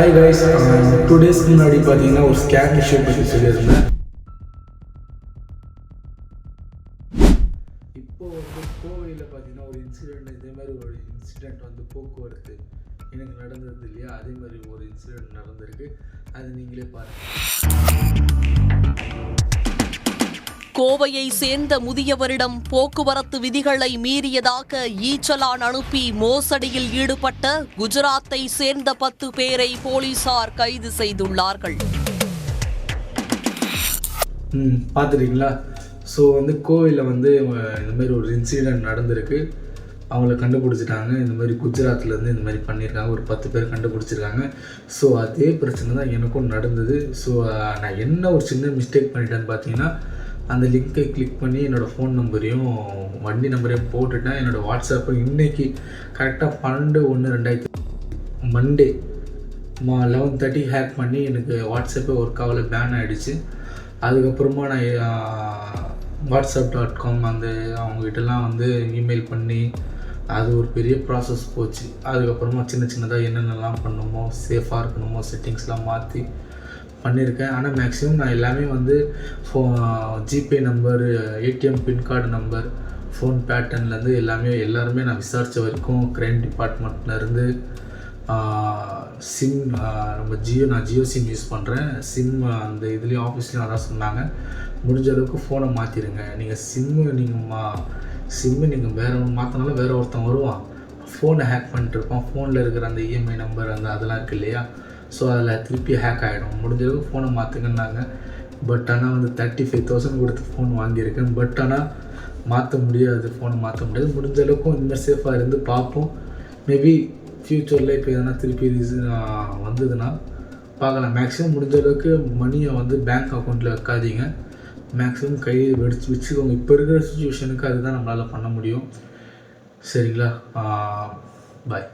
Hi guys two டேஸ்க்கு முன்னாடி பார்த்தீங்கன்னா ஒரு ஸ்கேம் இஷ்யூ பற்றி சொல்லியிருந்தேன். இப்போ வந்து கோவையில் பார்த்தீங்கன்னா ஒரு இன்சிடெண்ட் இதே மாதிரி ஒரு இன்சிடெண்ட் வந்து போக்குவரத்து எனக்கு நடந்தது இல்லையா? அதே மாதிரி ஒரு இன்சிடெண்ட் நடந்திருக்கு. அது நீங்களே பாருங்கள் கோவையை சேர்ந்த முதியவரிடம் போக்குவரத்து விதிகளை மீறியதாக ஈச்சலான் அனுப்பி மோசடியில் ஈடுபட்ட குஜராத்தை சேர்ந்த பத்து பேரை போலீசார் கைது செய்துள்ளார்கள். ம் பார்த்துட்டீங்களா? ஸோ வந்து கோவிலில் வந்து இந்த மாதிரி ஒரு இன்சிடெண்ட் நடந்திருக்கு. அவங்கள கண்டுபிடிச்சிட்டாங்க. இந்த மாதிரி குஜராத்லேருந்து இந்த மாதிரி பண்ணியிருக்காங்க. ஒரு பத்து பேர் கண்டுபிடிச்சிருக்காங்க. ஸோ அதே பிரச்சனை தான் எனக்கும் நடந்தது. ஸோ நான் என்ன ஒரு சின்ன மிஸ்டேக் பண்ணிட்டேன்னு பார்த்தீங்கன்னா அந்த லிங்க்கை கிளிக் பண்ணி என்னோடய ஃபோன் நம்பரையும் வண்டி நம்பரையும் போட்டுட்டேன். என்னோடய வாட்ஸ்அப்பை இன்றைக்கி கரெக்டாக பன்னெண்டு ஒன்று ரெண்டாயிரத்தி மண்டே மா லெவன் தேர்ட்டி ஹேக் பண்ணி எனக்கு வாட்ஸ்அப்பே ஒர்க் ஆகல பேன் ஆகிடுச்சு அதுக்கப்புறமா நான் வாட்ஸ்அப் டாட் காம் அந்த அவங்ககிட்டலாம் வந்து இமெயில் பண்ணி அது ஒரு பெரிய ப்ராசஸ் போச்சு. அதுக்கப்புறமா சின்ன சின்னதாக என்னென்னலாம் பண்ணணுமோ சேஃபாக இருக்கணுமோ செட்டிங்ஸ்லாம் மாற்றி பண்ணியிருக்கேன். ஆனால் மேக்ஸிமம் நான் எல்லாமே வந்து ஃபோ GPay number ATM PIN card number phone பேட்டர்ன்லேருந்து எல்லாமே எல்லாருமே நான் விசாரித்த வரைக்கும் க்ரைம் டிபார்ட்மெண்ட்லேருந்து சிம் நம்ம ஜியோ நான் ஜியோ சிம் யூஸ் பண்ணுறேன் சிம் அந்த இதுலேயும் ஆஃபீஸ்லேயும் அதான் சொன்னாங்க. முடிஞ்ச அளவுக்கு ஃபோனை மாற்றிடுங்க நீங்கள் சிம்மு நீங்கள் மா சிம்மு நீங்கள் வேறு ஒன்று மாற்றினாலும் வேறு ஒருத்தன் வருவான். ஃபோனை ஹேக் பண்ணிட்டு இருப்பான். ஃபோனில் இருக்கிற அந்த இஎம்ஐ நம்பர் அந்த அதெல்லாம் இருக்குது இல்லையா? ஸோ அதில் திருப்பி ஹேக் ஆகிடும் முடிஞ்சளவுக்கு ஃபோனை மாற்றுங்கன்னாங்க பட் ஆனால் வந்து தேர்ட்டி ஃபைவ் தௌசண்ட் கொடுத்து ஃபோன் வாங்கியிருக்கேன். பட் ஆனால் மாற்ற முடியாது. ஃபோனை மாற்ற முடியாது. முடிஞ்ச அளவுக்கும் இந்த மாதிரி சேஃபாக இருந்து பார்ப்போம். மேபி ஃப்யூச்சரில் இப்போ எதனா திருப்பி ரீசன் வந்ததுன்னா பார்க்கலாம். மேக்ஸிமம் முடிஞ்ச அளவுக்கு மணியை வந்து பேங்க் அக்கௌண்ட்டில் வைக்காதீங்க. மேக்ஸிமம் கையை வெடிச்சு வச்சுக்கோங்க. இப்போ இருக்கிற சுச்சுவேஷனுக்கு அதுதான் நம்மளால் பண்ண முடியும். சரிங்களா? பாய்